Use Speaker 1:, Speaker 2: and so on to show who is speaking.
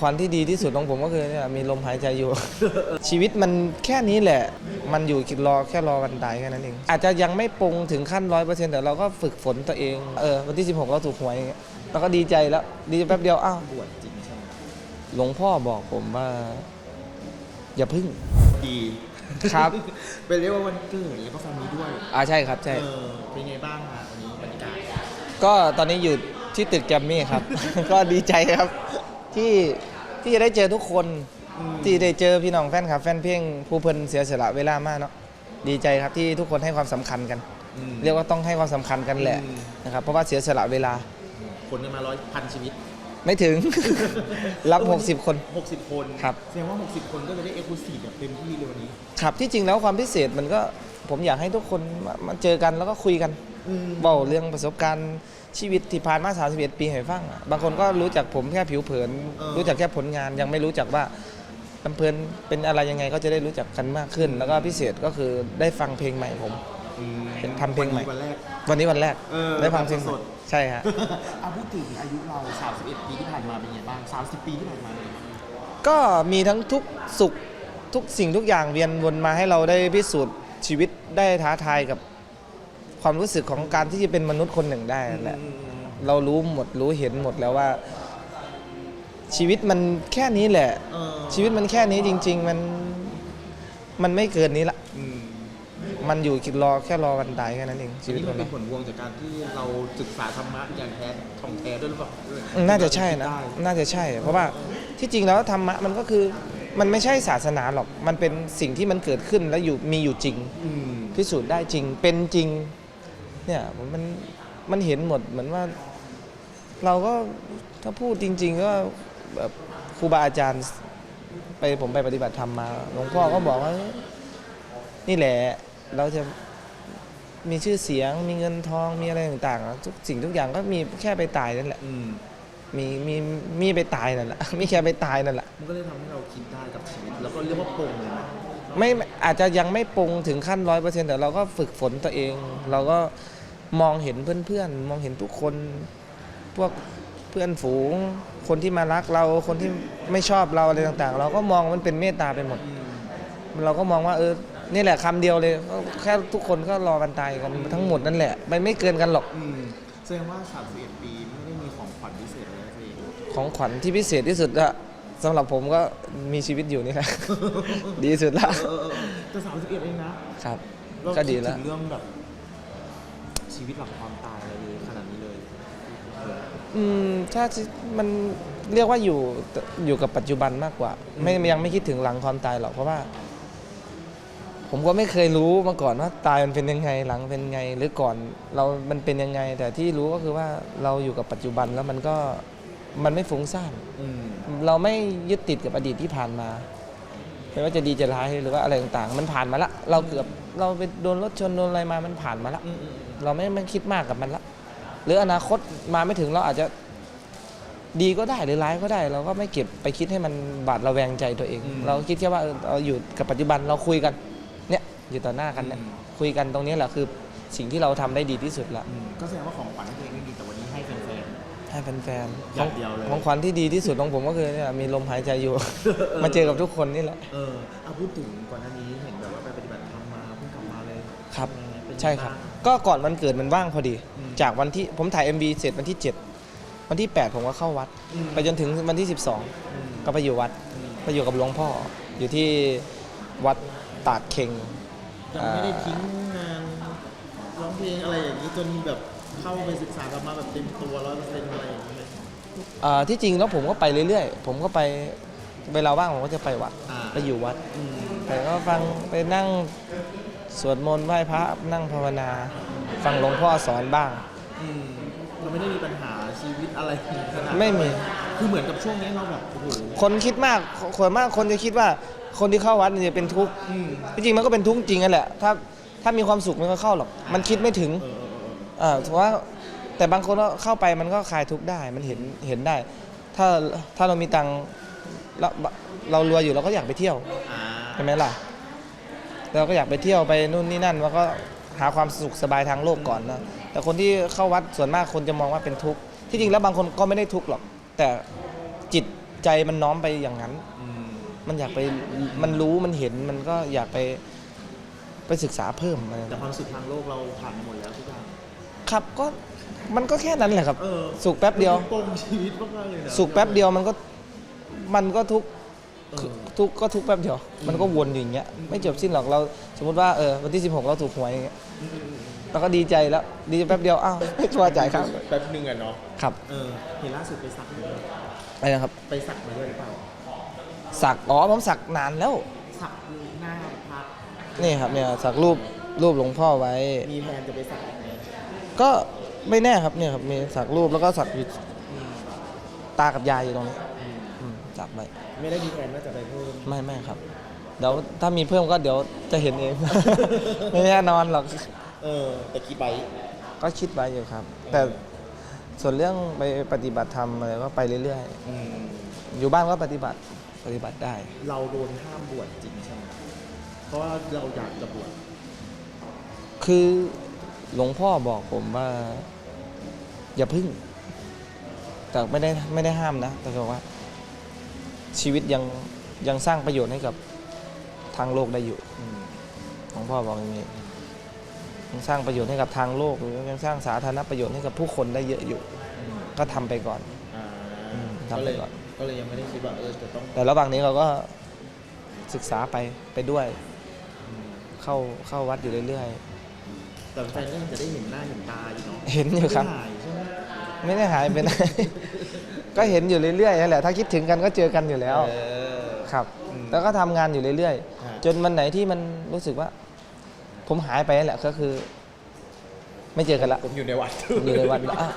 Speaker 1: ขวัญที่ดีที่สุดของผมก็คือเนี่ยมีลมหายใจอยู่ ชีวิตมันแค่นี้แหละ มันอยู่คิดรอแค่รอวันตายแค่นั้นเองอาจจะยังไม่ปรงถึงขั้นร้อยเปอร์เซ็นต์แต่เราก็ฝึกฝนตัวเองเออวันที่ 16 เราถูกหวยอย่างเงี้ยเราก็ดีใจแล้ว ดีแป๊บเดียวอ้าว
Speaker 2: บวชจริงใช่ไหม
Speaker 1: หลวงพ่อบอกผมว่า อย่าพึ่ง
Speaker 2: ดี
Speaker 1: ครับ
Speaker 2: เป็นเรียกว่าวันเกิดแล้วก็แฟนมีด้วย
Speaker 1: อ่าใช่ครับใช่
Speaker 2: เออเป็นไงบ้างฮะวันนี้บรรยากาศ
Speaker 1: ก็ตอนนี้อยู่ที่ตึกแกรมมี่ครับ ก็ดีใจครับ ที่ที่จะได้เจอทุกคน
Speaker 2: อืม
Speaker 1: ที่ได้เจอพี่น้องแฟนคลับแฟนเพลงผู้เพิ่นเสียสละเวลามากเนาะดีใจครับที่ทุกคนให้ความสำคัญกัน
Speaker 2: อืม
Speaker 1: เรียกว่าต้องให้ความสำคัญกันแหละ
Speaker 2: อืม
Speaker 1: นะครับเพราะว่าเสียสละเวลา
Speaker 2: คนกันมาร้อยพันชีวิต
Speaker 1: ไม่ถึง รับ 60 คน
Speaker 2: 60 คน
Speaker 1: ครับ
Speaker 2: แสดงว่า 60 คนก็จะได้เอ็กซ์คลูซีฟแบบเต็มที่เลยวันนี้
Speaker 1: ครับที่จริงแล้วความพิเศษมันก็ผมอยากให้ทุกคนมามาเจอกันแล้วก็คุยกัน
Speaker 2: อืม
Speaker 1: เบาเรื่องประสบการณ์ชีวิตที่ผ่านมา31ปีให้ฟังอะบางคนก็รู้จักผมแค่ผิวเผินรู้จักแค่ผลงาน ยังไม่รู้จักว่าลำเพลินเป็นอะไรยังไงก็จะได้รู้จักกันมากขึ้น แล้วก็พิเศษก็คือได้ฟังเพลงใหม่ผม
Speaker 2: อืม
Speaker 1: เป็นทำเพลงใหม่
Speaker 2: วันแรก
Speaker 1: วันนี้วันแรก
Speaker 2: เออ
Speaker 1: ได้ฟังเพลงให
Speaker 2: ส
Speaker 1: ม่
Speaker 2: ด
Speaker 1: ใช่ฮะ
Speaker 2: เอาพูดถึงอายุเรา 31 ปีที่ผ่านมาเป็นไงบ้าง 30 ปีที่ผ่านมาเป็นไงบ้าง
Speaker 1: ก็มีทั้งทุกสุขทุกสิ่งทุกอย่างเวียนวนมาให้เราได้พิสูจน์ชีวิตได้ท้าทายกับ ความรู้สึกของการที่จะเป็นมนุษย์คนหนึ่งได้นั่นแหละ
Speaker 2: อืมอืม
Speaker 1: เรารู้หมดรู้เห็นหมดแล้วว่า ชีวิตมันแค่นี้แหละ
Speaker 2: เออ
Speaker 1: ชีวิตมันแค่นี้จริง ๆ มันมันไม่เกินนี้ละ
Speaker 2: อืม
Speaker 1: มันอยู่คิดรอแค่รอวันตายแค่นั้นเองชี
Speaker 2: อัน
Speaker 1: วิต
Speaker 2: นี้
Speaker 1: ค
Speaker 2: มัน
Speaker 1: น
Speaker 2: เป็
Speaker 1: เรา
Speaker 2: นผลพวงจากการที่เราศึกษาธรรมะอย่างแท้ท่องแท้ด้วยหรือเปล่า
Speaker 1: น่าจะใช่นะ
Speaker 2: ได้
Speaker 1: น่าจะใช่ เพราะว่าที่จริงแล้วธรรมะมันก็คือมันไม่ใช่ศาสนาหรอก มันเป็นสิ่งที่มันเกิดขึ้นแล้วอยู่มีอยู่จริง
Speaker 2: อืม
Speaker 1: พิสูจน์ได้จริง เป็นจริง เนี่ยมันมันเห็นหมดเหมือนว่า เราก็ถ้าพูดจริง ๆ ก็แบบครูบาอาจารย์ไปผมไปปฏิบัติธรรมมาหลวงพ่อก็บอกว่า นี่แหละเราจะมีชื่อเสียง มีเงินทองมีอะไรต่างๆทุกสิ่งทุกอย่างก็มีแค่ไปตายนั่นแหละ
Speaker 2: อืม
Speaker 1: มีมีมีไปตายนั่นแหละมีแค่ไปตายนั่นแหละ
Speaker 2: มันก็เลยทำให้เราคิดได้กับชีวิต แล้วก็เรียกว่าปลงเลยนะ
Speaker 1: ไม่อาจจะยังไม่ปรงถึงขั้นร้อยเปอร์เซ็นต์แต่เราก็ฝึกฝนตัวเอง เราก็มองเห็นเพื่อนๆ มองเห็นทุกคน พวกเพื่อนฝูง คนที่มารักเราคนที่ไม่ชอบเราอะไรต่างๆ เราก็มองมันเป็นเมตตาไปหมด
Speaker 2: อืม
Speaker 1: เราก็มองว่าเออนี่แหละคำเดียวเลยก็แค่ทุกคนก็รอกันตายกันทั้งหมดนั่นแหละมันไม่เกินกันหรอก
Speaker 2: อืมแสดงว่า31ปีไม่ได้มีของขวัญพิเศษอะไรให้ตัวเอง
Speaker 1: ของขวัญที่พิเศษที่สุดอะ สำหรับผมก็มีชีวิตอยู่นี่แหละ ดีที่สุดละ
Speaker 2: เออเออเออแต่31เองนะครับ เรา
Speaker 1: ก็ดี
Speaker 2: คิ
Speaker 1: แล้ว
Speaker 2: ถึงเรื่องแบบ ชีวิตหลังความตายอะไรเลยขนาดนี้เลย
Speaker 1: อืมถ้ามันเรียกว่าอยู่อยู่กับปัจจุบันมากกว่า ไม่ยังไม่คิดถึงหลังความตายหรอกเพราะว่า ผมก็ไม่เคยรู้มาก่อนว่าตายมันเป็นยังไงหลังเป็นไง หรือก่อนเรามันเป็นยังไง แต่ที่รู้ก็คือว่าเราอยู่กับปัจจุบันแล้วมันก็ มันไม่ฟุ้งซ่าน
Speaker 2: อืม
Speaker 1: เราไม่ยึดติดกับอดีตที่ผ่านมาไม่ว่าจะดีจะร้ายหรือว่าอะไรต่างๆ มันผ่านมาละเราเกือบเราไปโดนรถชนโดนอะไรมามันผ่านมาละ
Speaker 2: อืมอืม
Speaker 1: เราไม่ไม่คิดมากกับมันละหรืออนาคตมาไม่ถึงเราอาจจะดีก็ได้หรือร้ายก็ได้ เราก็ไม่เก็บไปคิดให้มันบาดระแวงใจตัวเอง เราคิดแค่ว่าเออเราอยู่กับปัจจุบันเราคุยกันเนี่ยอยู่ต่อหน้ากันเนี่ยคุยกันตรงนี้แหละคือสิ่งที่เราทำได้ดีที่สุดละ
Speaker 2: อืมก็แสดงว่าของขวัญให้ตัวเอง
Speaker 1: ให้แฟนๆ
Speaker 2: อย่างเดียวเลย
Speaker 1: ของขวัญที่ดีที่สุดของผมก็คือเนี่ยมีลมหายใจอยู่ มาเจอกับทุกคนนี่แหละ
Speaker 2: ๆเออเอาพูดถึงก่อนหน้านี้เห็นแบบว่าไปปฏิบัติธรรมมาเพิ่งกลับมาเลย
Speaker 1: ครับ
Speaker 2: เป็นไง
Speaker 1: ใช่ครับา
Speaker 2: ง
Speaker 1: ก็ก่อนวันเกิดมันว่างพอดี
Speaker 2: อืม
Speaker 1: จากวันที่ผมถ่าย MV เสร็จวันที่ 7 วันที่ 8 ผมก็เข้าวัด
Speaker 2: อืม
Speaker 1: ไปจนถึงวันที่
Speaker 2: อืม
Speaker 1: 12 ก็ไปอยู่วัด
Speaker 2: อืม
Speaker 1: ไปอยู่กับหลวงพ่อ อยู่ที่วัดตาดเข่ง
Speaker 2: ยังไม่ได้ทิ้งงานร้องเพลงอะไรอย่างนี้จนแบบ เข้าไปศึกษาธรรมะแบบเต็มตัวร้อยเปอร์เซ็นต์อะไรอย่างนี้เลย
Speaker 1: อ่าที่จริงแล้วผมก็ไปเรื่อยๆ ผมก็ไปเวลาว่างผมก็จะไปวัด
Speaker 2: อ่า
Speaker 1: ไปอยู่วัด
Speaker 2: อืม
Speaker 1: แต่ก็ฟังไปนั่งสวดมนต์ไหว้พระนั่งภาวนา ฟังหลวงพ่อสอนบ้าง
Speaker 2: อืมเราไม่ได้มีปัญหาชีวิตอะไรขนาดนั้น
Speaker 1: ไม่มี
Speaker 2: คือเหมือนกับช่วงนี้เราแบบโอ้โห
Speaker 1: คนคิดมากคนมากคนจะคิดว่าคนที่เข้าวัดเนี่ยจะเป็นทุกข์
Speaker 2: อืม
Speaker 1: จริงๆมันก็เป็นทุกข์จริงนั่นแหละถ้าถ้ามีความสุขมันก็เข้าหรอก มันคิดไม่ถึง
Speaker 2: เออ เออเออ
Speaker 1: อ่าถือว่าแต่บางคนก็เข้าไปมันก็คลายทุกข์ได้มันเห็นเห็นได้ ถ้าถ้าเรามีตังค์เราเรารวยอยู่เราก็อยากไปเที่ยว
Speaker 2: อ่า
Speaker 1: ใช่ไหมล่ะ เราก็อยากไปเที่ยวไปนู่นนี่นั่นแล้วก็หาความสุขสบายทางโลกก่อนนะแต่คนที่เข้าวัดส่วนมากคนจะมองว่าเป็นทุกข์ที่จริงแล้วบางคนก็ไม่ได้ทุกข์หรอก แต่จิตใจมันน้อมไปอย่างนั้น
Speaker 2: อืม
Speaker 1: มันอยากไปมันรู้มันเห็นมันก็อยากไปไปศึกษาเพิ่มอะไร
Speaker 2: แต่ความสุขทางโลกเราผ่านมาหมดแล้วทุกอย่าง
Speaker 1: ครับก็มันก็แค่นั้นแหละครับ
Speaker 2: เออ
Speaker 1: สุขแป๊บเดียว
Speaker 2: ปมชีวิตมากๆเลยนะ
Speaker 1: สุขแป๊บเดียวมันก็มันก็ทุกข์
Speaker 2: เออ
Speaker 1: ทุกข์ก็ทุกข์แป๊บเดียว มันก็วนอยู่อย่างเงี้ยไม่จบสิ้นหรอกเรา สมมติว่าเออวันที่ 16 เราถูกหวยอย่างเงี้ย
Speaker 2: อืมอืมอืม
Speaker 1: เราก็ดีใจแล้วดีใจแป๊บเดียวอ้าวไม่พอจ่ายครับ
Speaker 2: แป๊บหนึงอะเนาะ
Speaker 1: ครับ
Speaker 2: เออเห็นล่าสุดไปสักมาด้วย
Speaker 1: อะไรนะครับ
Speaker 2: ไปสักมาด้วยหรือเปล่า
Speaker 1: สักอ๋อผมสักนานแล้ว
Speaker 2: สักหน้าพระ
Speaker 1: นี่ครับเนี่ยสักรูปรูปหลวงพ่อไว้
Speaker 2: มีแพลนจะไปสักไหม
Speaker 1: ก็ไม่แน่ครับเนี่ยครับมีสักรูปแล้วก็สักอยู่ตากับยายอยู่ตรงนี้อืมสักไว้
Speaker 2: ไม่ได้มีแพลนว่าจะไปเพิ่ม
Speaker 1: ไม่ไม่ครับ เดี๋ยวถ้ามีเพิ่มก็เดี๋ยวจะเห็นเอง ไม่แน่นอนหรอก
Speaker 2: เออแต่คิดไป
Speaker 1: ก็คิดไว้อยู่ครับ แต่ส่วนเรื่องไปปฏิบัติธรรมอะไรก็ไปเรื่อย
Speaker 2: อืม
Speaker 1: ๆอยู่บ้านก็ปฏิบัติปฏิบัติได้
Speaker 2: เราโดนห้ามบวชจริงใช่ไหมเพราะว่าเราอยากจะบวช
Speaker 1: คือ หลวงพ่อบอกผมว่า อย่าพึ่ง แต่ไม่ได้ไม่ได้ห้ามนะ แต่บอกว่า ชีวิตยังยังสร้างประโยชน์ให้กับทางโลกได้อยู่
Speaker 2: อืม
Speaker 1: หลวงพ่อบอกอย่างนี้ยังสร้างประโยชน์ให้กับทางโลกหรือยังสร้างสาธารณประโยชน์ให้กับผู้คนได้เยอะอยู่
Speaker 2: อืม
Speaker 1: ก็ทำไปก่อน
Speaker 2: อ่า
Speaker 1: อืม
Speaker 2: ก็
Speaker 1: ทำ
Speaker 2: เล
Speaker 1: ไป
Speaker 2: ย
Speaker 1: ก่อน
Speaker 2: ก็เลยยังไม่ได้คิดว่าเออจะต้อง
Speaker 1: แต่ระหว่างนี้เราก็ศึกษาไปไปด้วย
Speaker 2: อืม
Speaker 1: เข้าเข้าวัดอยู่เรื่อย
Speaker 2: แต่แฟนก็ยังจะได้เห็นหน้าเห็นตาอยู่เนาะ
Speaker 1: ๆเห็นอยู่ครับ
Speaker 2: ไม่ได้หายใช่ไหม
Speaker 1: ไม่ได้หายไปไหน ก็เห็นอยู่เรื่อยๆนั่นแหละ ถ้าคิดถึงกันก็เจอกันอยู่แล้ว
Speaker 2: เออ
Speaker 1: ครับ
Speaker 2: อืม
Speaker 1: แล้วก็ทำงานอยู่เรื่อย
Speaker 2: ฮะ
Speaker 1: ๆ จนวันไหนที่มันรู้สึกว่า ผมหายไปนั่นแหละก็คือ ไม่เจอกันละ
Speaker 2: ผมอยู่ในวัด
Speaker 1: อยู่ในวัดละอ้าว